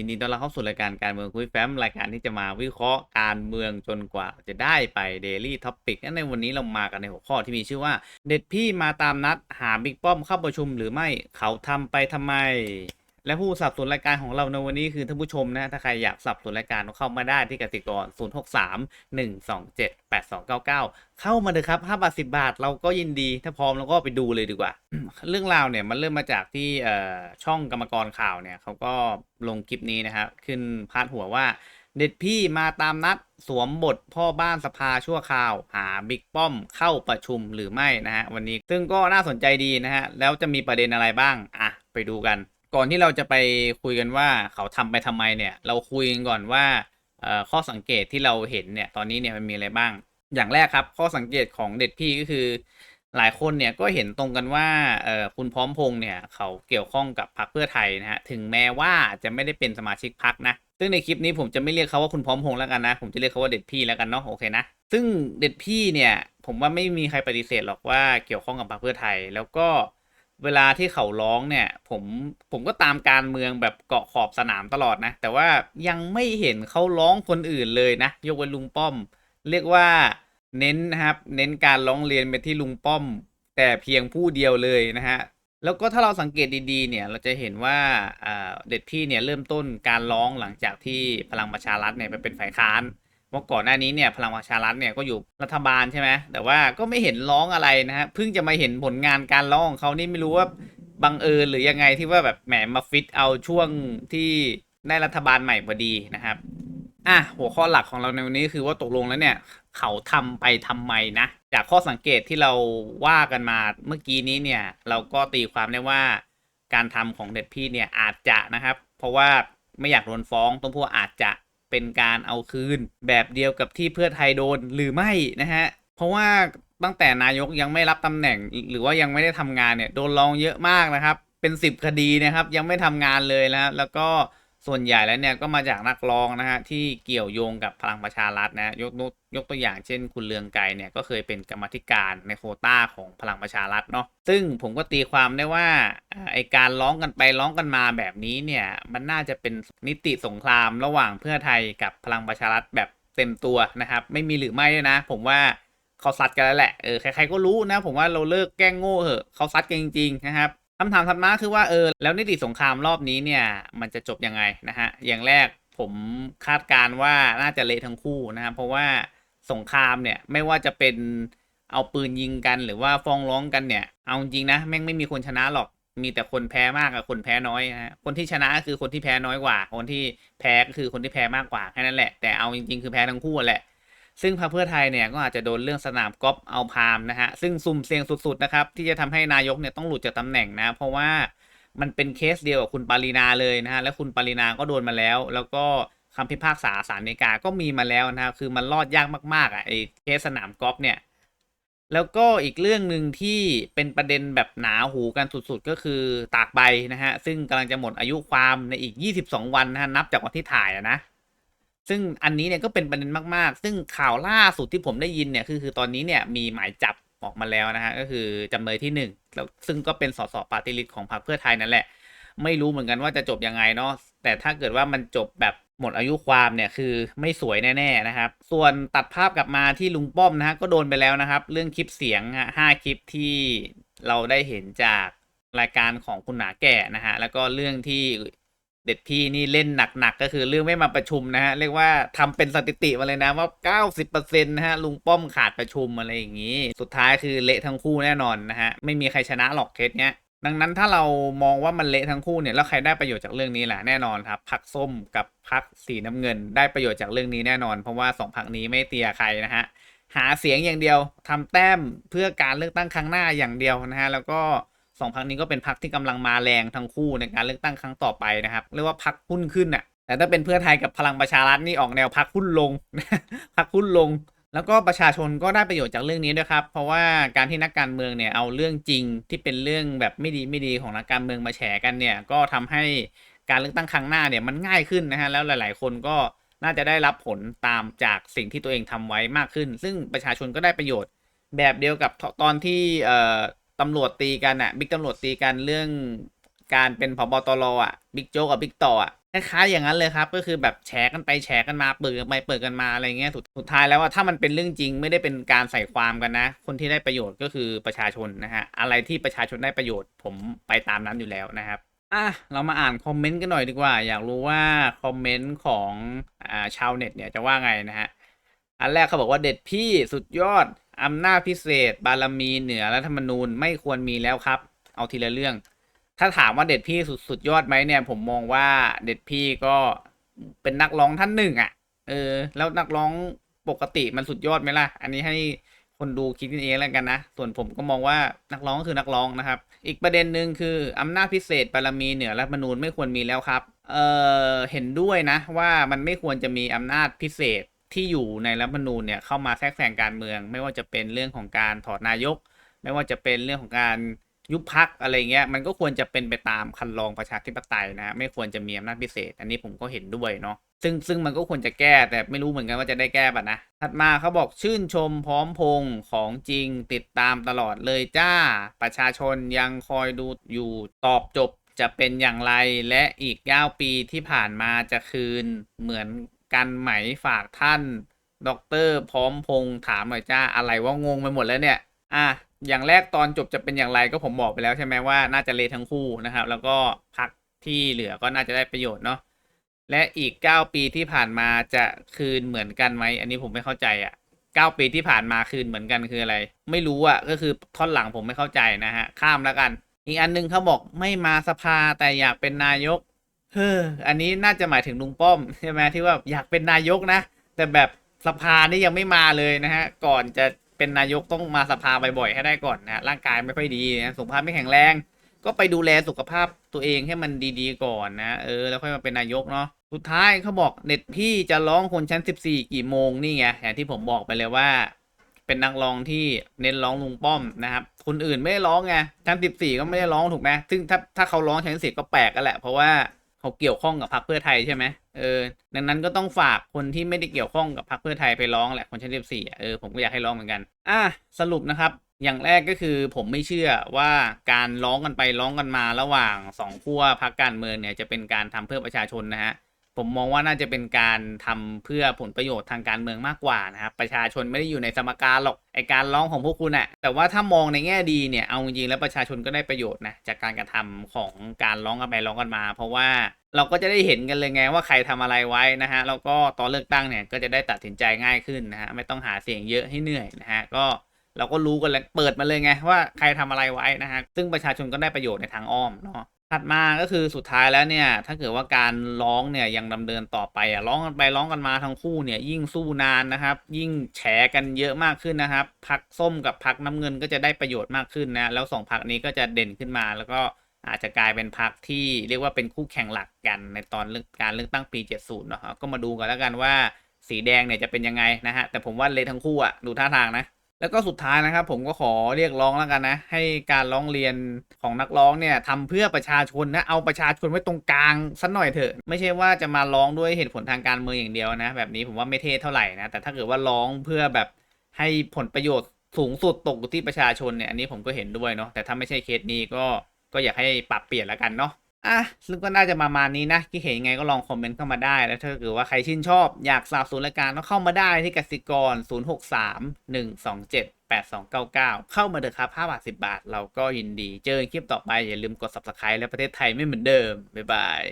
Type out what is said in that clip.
ยินดีต้อนรับเข้าสู่รายการการเมืองคุยแฟ้มรายการที่จะมาวิเคราะห์การเมืองจนกว่าจะได้ไป Daily Topic และในวันนี้เรามากันในหัวข้อที่มีชื่อว่า เด็ดพี่มาตามนัดหาบิ๊กป้อมเข้าประชุมหรือไม่เขาทำไปทำไม และผู้สับสนรายการของเราในวันนี้คือท่านผู้ชมนะถ้าใครอยากสับสนรายการก็เข้ามาได้ที่กสิกร 063 127 8299 เข้ามาเลยครับ5บาท10 บาท เราก็ยินดีถ้าพร้อมเราก็ไปดูเลยดีกว่า เรื่องราวเนี่ยมันเริ่มมาจากที่ช่องกรรมกรข่าวเนี่ยเขาก็ลงคลิปนี้นะครับขึ้นพาดหัวว่าเด็ดพี่มาตามนัดสวมบทพ่อบ้านสภาชั่วคราว หาบิ๊กป้อมเข้าประชุมหรือไม่นะฮะวันนี้ซึ่งก็น่าสนใจดีนะฮะแล้วจะมีประเด็นอะไรบ้างอะไปดูกัน ก่อนที่เราจะไปคุยกันว่าเขาทำไปทำไมเนี่ย เราคุยกันก่อนว่าข้อสังเกตที่เราเห็นเนี่ยตอนนี้เนี่ยมันมีอะไรบ้าง อย่างแรกครับ ข้อสังเกตของเด็ดพี่ก็คือ หลายคนเนี่ยก็เห็นตรงกันว่าคุณพร้อมพงษ์เนี่ยเขาเกี่ยวข้องกับพรรคเพื่อไทยนะฮะถึงแม้ว่าจะไม่ได้เป็นสมาชิกพรรคนะซึ่งในคลิปนี้ผมจะไม่เรียกเขาว่าคุณพร้อมพงษ์แล้วกันนะ ผมจะเรียกเขาว่าเด็ดพี่แล้วกันเนาะโอเคนะซึ่งเด็ดพี่เนี่ยผมว่าไม่มีใครปฏิเสธหรอกว่าเกี่ยวข้องกับพรรคเพื่อไทย แล้วก็ เวลาที่เขาร้องเนี่ย ผมผมก็ตามการเมืองแบบเกาะขอบสนามตลอดนะ แต่ว่ายังไม่เห็นเขาร้องคนอื่นเลยนะ ยกเว้นลุงป้อม เรียกว่าเน้นนะครับ เน้นการร้องเรียนไปที่ลุงป้อม แต่เพียงผู้เดียวเลยนะฮะแล้วก็ถ้าเราสังเกตดีๆเนี่ยเราจะเห็นว่าเด็ดพี่เนี่ยเริ่มต้นการร้องหลังจากที่พลังประชารัฐเนี่ยไปเป็นฝ่ายค้าน เมื่อก่อนหน้านี้เนี่ยพลังประชารัฐเนี่ยก็อยู่รัฐบาลใช่ไหมแต่ว่าก็ไม่เห็นร้องอะไรนะฮะเพิ่งจะมาเห็นผลงานการร้องของเขานี่ไม่รู้ว่าบังเอิญหรือยังไงที่ว่าแบบแหมมาฟิตเอาช่วงที่ได้รัฐบาลใหม่พอดีนะครับอะหัวข้อหลักของเราในวันนี้คือว่าตกลงแล้วเนี่ย เขาทำไปทำไมนะ จากข้อสังเกตที่เราว่ากันมาเมื่อกี้นี้เนี่ย เราก็ตีความได้ว่าการทำของเด็ดพี่เนี่ยอาจจะนะครับ เพราะว่าไม่อยากโดนฟ้องต้องพูดอาจจะ เป็นการเอาคืน แบบเดียวกับที่เพื่อไทยโดนหรือไม่นะฮะ เพราะว่าตั้งแต่นายกยังไม่รับตำแหน่งหรือว่ายังไม่ได้ทำงานเนี่ยโดนลองเยอะมากนะครับ เป็นสิบคดีนะครับ ยังไม่ทำงานเลยนะแล้วก็ ส่วนใหญ่แล้วเนี่ยก็มาจากนักร้องนะฮะที่เกี่ยวโยงกับพลังประชารัฐนะยกยกยกตัวอย่างเช่น คุณเลืองไกรเนี่ยก็เคยเป็นกรรมธิการในโควต้าของพลังประชารัฐเนาะซึ่งผมก็ตีความได้ว่าไอการร้องกันไปร้องกันมาแบบนี้เนี่ยมันน่าจะเป็นนิติสงครามระหว่างเพื่อไทยกับพลังประชารัฐแบบเต็มตัวนะครับไม่มีหรือไม่ด้วยนะ ผมว่าเขาซัดกันแล้วแหละเออใครๆก็รู้นะ ผมว่าเราเลิกแกล้งโง่เหอะเขาซัดกันจริงๆนะครับ คำถามถัดมาคือว่าเออแล้วนิติสงครามรอบนี้เนี่ยมันจะจบยังไงนะฮะอย่างแรกผมคาดการณ์ว่าน่าจะเละทั้งคู่นะครับเพราะว่าสงครามเนี่ยไม่ว่าจะเป็นเอาปืนยิงกัน หรือว่าฟ้องร้องกันเนี่ย เอาจริงนะแม่งไม่มีคนชนะหรอกมีแต่คนแพ้มากกับคนแพ้น้อยนะฮะคนที่ชนะก็คือคนที่แพ้น้อยกว่า คนที่แพ้ก็คือคนที่แพ้มากกว่าแค่นั้นแหละแต่เอาจริงๆคือแพ้ทั้งคู่แหละ ซึ่งพรรคเพื่อไทยเนี่ยก็อาจจะโดนเรื่องสนามกอล์ฟเอาพามนะฮะซึ่งซุ่มเสี่ยงสุดๆนะครับที่จะทำให้นายกเนี่ยต้องหลุดจากตำแหน่งนะ เพราะว่ามันเป็นเคสเดียวกับคุณปารีนาเลยนะฮะและคุณปารีนาก็โดนมาแล้ว แล้วก็คำพิพากษาศาลฎีกาก็มีมาแล้วนะฮะคือมันรอดยากมากๆอะไอ้เคสสนามกอล์ฟเนี่ยแล้วก็อีกเรื่องหนึ่งที่เป็นประเด็นแบบหนาหูกันสุดๆ ก็คือตากใบนะฮะ ซึ่งกำลังจะหมดอายุความในอีก 22 วันนะฮะ นับจากวันที่ถ่ายนะ ซึ่งอันนี้เนี่ยก็เป็นประเด็นมากๆ ซึ่งข่าวล่าสุดที่ผมได้ยินเนี่ยคือคือตอนนี้เนี่ยมีหมายจับออกมาแล้วนะฮะก็คือจำเลยที่หนึ่งแล้วซึ่งก็เป็นสสปาร์ตี้ลิสต์ของพรรคเพื่อไทยนั่นแหละ ไม่รู้เหมือนกันว่าจะจบยังไงเนาะแต่ถ้าเกิดว่ามันจบแบบหมดอายุความเนี่ยคือไม่สวยแน่ๆนะครับ ส่วนตัดภาพกลับมาที่ลุงป้อมนะฮะก็โดนไปแล้วนะครับ เรื่องคลิปเสียงห้าคลิปที่เราได้เห็นจากรายการของคุณหนาแก่นะฮะแล้วก็เรื่องที่ เด็ดพี่นี่เล่นหนักๆก็คือเรื่องไม่มาประชุมนะฮะ เรียกว่าทำเป็นสถิติมาเลยนะว่า 90%นะฮะลุงป้อมขาดประชุมอะไรอย่างนี้ สุดท้ายคือเละทั้งคู่แน่นอนนะฮะ ไม่มีใครชนะหรอกเคสเนี้ยดังนั้นถ้าเรามองว่ามันเละทั้งคู่เนี่ยแล้วใครได้ประโยชน์จากเรื่องนี้แหละแน่นอนครับพักส้มกับพักสีน้ำเงิน ได้ประโยชน์จากเรื่องนี้แน่นอน เพราะว่าสองพักนี้ไม่เตียใครนะฮะหาเสียงอย่างเดียวทำแต้มเพื่อการเลือกตั้งครั้งหน้าอย่างเดียวนะฮะแล้วก็ สองพักนี้ก็เป็นพักที่กำลังมาแรงทั้งคู่ในการเลือกตั้งครั้งต่อไปนะครับเรียกว่าพักหุ้นขึ้นอะแต่ถ้าเป็นเพื่อไทยกับพลังประชารัฐนี่ออกแนวพักหุ้นลงพักหุ้นลง แล้วก็ประชาชนก็ได้ประโยชน์จากเรื่องนี้ด้วยครับ เพราะว่าการที่นักการเมืองเนี่ยเอาเรื่องจริงที่เป็นเรื่องแบบไม่ดีไม่ดีของนักการเมืองมาแฉกันเนี่ยก็ทำให้การเลือกตั้งครั้งหน้าเนี่ยมันง่ายขึ้นนะฮะแล้วหลาย ๆ คนก็น่าจะได้รับผลตามจากสิ่งที่ตัวเองทำไว้มากขึ้น ซึ่งประชาชนก็ได้ประโยชน์แบบเดียวกับตอนที่ ตำรวจตีกันอะบิ๊กตำรวจตีกันเรื่องการเป็นผบตรอะบิ๊กโจ๊กกับบิ๊กต่ออะคล้ายๆอย่างนั้นเลยครับ ก็คือแบบแชร์กันไปแชร์กันมาเปิดกันไปเปิดกันมาอะไรเงี้ยสุดสุดท้ายแล้วว่าถ้ามันเป็นเรื่องจริงไม่ได้เป็นการใส่ความกันนะ คนที่ได้ประโยชน์ก็คือประชาชนนะฮะอะไรที่ประชาชนได้ประโยชน์ ผมไปตามนั้นอยู่แล้วนะครับอะเรามาอ่านคอมเมนต์กันหน่อยดีกว่า อยากรู้ว่าคอมเมนต์ของอ่าชาวเน็ตเนี่ยจะว่าไงนะฮะอันแรกเขาบอกว่าเด็ดพี่สุดยอด อำนาจพิเศษ บารมีเหนือรัฐธรรมนูญไม่ควรมีแล้วครับ เอาทีละเรื่อง ถ้าถามว่าเด็ดพี่สุดสุดยอดไหมเนี่ย ผมมองว่าเด็ดพี่ก็เป็นนักร้องท่านหนึ่งอะ่ะ เออ แล้วนักร้องปกติมันสุดยอดไหมล่ะ อันนี้ให้คนดูคิดเองแล้วกันนะ ส่วนผมก็มองว่านักร้องก็คือนักร้องนะครับ อีกประเด็นหนึ่งคืออำนาจพิเศษบารมีเหนือรัฐธรรมนูญไม่ควรมีแล้วครับ เออเห็นด้วยนะว่ามันไม่ควรจะมีอำนาจพิเศษ ที่อยู่ในรัฐธรรมนูญเนี่ยเข้ามาแทรกแซงการเมือง ไม่ว่าจะเป็นเรื่องของการถอดนายก ไม่ว่าจะเป็นเรื่องของการยุบพักอะไรเงี้ยมันก็ควรจะเป็นไปตามคันลองประชาธิปไตยนะไม่ควรจะมีอำนาจพิเศษ อันนี้ผมก็เห็นด้วยเนาะซึ่งซึ่งมันก็ควรจะแก้แต่ไม่รู้เหมือนกันว่าจะได้แก้ป่ะนะถัดมาเขาบอกชื่นชมพร้อมพงของจริงติดตามตลอดเลยจ้าประชาชนยังคอยดูอยู่ตอบจบจะเป็นอย่างไรและอีก 9 ปีที่ผ่านมาจะคืนเหมือน กันไหมฝากท่านดอกเตอรพร้อมพงษ์ถามหน่อยจ้าอะไรว่างงไปหมดแล้วเนี่ย อะอย่างแรกตอนจบจะเป็นอย่างไรก็ผมบอกไปแล้วใช่ไหมว่าน่าจะเลทั้งคู่นะครับ แล้วก็พักที่เหลือก็น่าจะได้ประโยชน์เนาะและอีก 9 ปีที่ผ่านมาจะคืนเหมือนกันไหมอันนี้ผมไม่เข้าใจอะ่ะ 9 ปีที่ผ่านมาคืนเหมือนกันคืออะไร ไม่รู้อะ่ะก็คือท่อนหลังผมไม่เข้าใจนะฮะข้ามแล้วกัน อีกอันนึงเขาบอกไม่มาสภาแต่อยากเป็นนายก เฮ้ออันนี้น่าจะหมายถึงลุงป้อมใช่ไหมที่ว่าอยากเป็นนายกนะ แต่แบบสภานี่ยังไม่มาเลยนะฮะ ก่อนจะเป็นนายกต้องมาสภาบ่อยๆให้ได้ก่อนนะร่างกายไม่ค่อยดีนะสุขภาพไม่แข็งแรง ก็ไปดูแลสุขภาพตัวเองให้มันดีๆก่อนนะเออแล้วค่อยมาเป็นนายกเนาะสุดท้ายเขาบอกเน็ตพี่จะร้องคนชั้น 14 กี่โมงนี่ไงอย่างที่ผมบอกไปเลยว่า เป็นนักร้องที่เน้นร้องลุงป้อมนะครับคนอื่นไม่ได้ร้องไงชั้น 14 ก็ไม่ได้ร้องถูกไหมซึ่งถ้าถ้าเขาร้องชั้น10ก็แปลกกันแหละเพราะว่า เขาเกี่ยวข้องกับพรรคเพื่อไทยใช่ไหมเออดังนั้นก็ต้องฝากคนที่ไม่ได้เกี่ยวข้องกับพรรคเพื่อไทยไปร้องแหละคนชั้นสิบสี่เออผมก็อยากให้ร้องเหมือนกัน อะสรุปนะครับอย่างแรกก็คือผมไม่เชื่อว่าการร้องกันไปร้องกันมาระหว่างสองขั้วพรรคการเมืองเนี่ยจะเป็นการทำเพื่อประชาชนนะฮะ ผมมองว่าน่าจะเป็นการทำเพื่อผลประโยชน์ทางการเมืองมากกว่านะครับประชาชนไม่ได้อยู่ในสมการหรอกไอการร้องของพวกคุณอะแต่ว่าถ้ามองในแง่ดีเนี่ยเอาจริงๆแล้วประชาชนก็ได้ประโยชน์นะจากการกระทำของการร้องกันไปร้องกันมา เพราะว่าเราก็จะได้เห็นกันเลยไงว่าใครทำอะไรไว้นะฮะแล้วก็ตอนเลือกตั้งเนี่ยก็จะได้ตัดสินใจง่ายขึ้นนะฮะไม่ต้องหาเสียงเยอะให้เหนื่อยนะฮะก็เราก็รู้กันแล้วเปิดมาเลยไงว่าใครทำอะไรไว้นะฮะซึ่งประชาชนก็ได้ประโยชน์ในทางอ้อมเนาะ ถัดมาก็คือสุดท้ายแล้วเนี่ย ถ้าเกิดว่าการร้องเนี่ยยังดำเนินต่อไปอะร้องกันไปร้องกันมาทั้งคู่เนี่ย ยิ่งสู้นานนะครับ ยิ่งแฉกันเยอะมากขึ้นนะครับพักส้มกับพักน้ำเงินก็จะได้ประโยชน์มากขึ้นนะแล้วสองพักนี้ก็จะเด่นขึ้นมา แล้วก็อาจจะกลายเป็นพักที่เรียกว่าเป็นคู่แข่งหลักกันในตอนเลือกการเลือกตั้งปี 70เนาะครับก็มาดูกันแล้วกันว่าสีแดงเนี่ยจะเป็นยังไงนะฮะแต่ผมว่าเละทั้งคู่อะดูท่าทางนะ แล้วก็สุดท้ายนะครับ ผมก็ขอเรียกร้องแล้วกันนะ ให้การร้องเรียนของนักร้องเนี่ยทำเพื่อประชาชนนะเอาประชาชนไว้ตรงกลางสักหน่อยเถอะไม่ใช่ว่าจะมาร้องด้วยเหตุผลทางการเมืองอย่างเดียวนะ แบบนี้ผมว่าไม่เท่เท่าไหร่นะแต่ถ้าเกิดว่าร้องเพื่อแบบให้ผลประโยชน์สูงสุดตกอยู่ที่ประชาชนเนี่ยอันนี้ผมก็เห็นด้วยเนาะแต่ถ้าไม่ใช่เคสนี้ก็ก็อยากให้ปรับเปลี่ยนแล้วกันเนาะ อะซึ่งก็น่าจะประมาณนี้นะที่เห็นยังไงก็ลองคอมเมนต์เข้ามาได้ แล้วถ้าเกิดว่าใครชื่นชอบ อยากสนับสนุนรายการก็เข้ามาได้ที่กสิกร 063 127 8299 เข้ามาเถอะครับ5บาท 10 บาท เราก็ยินดี เจอคลิปต่อไปอย่าลืมกด subscribe และประเทศไทยไม่เหมือนเดิม บ๊ายบาย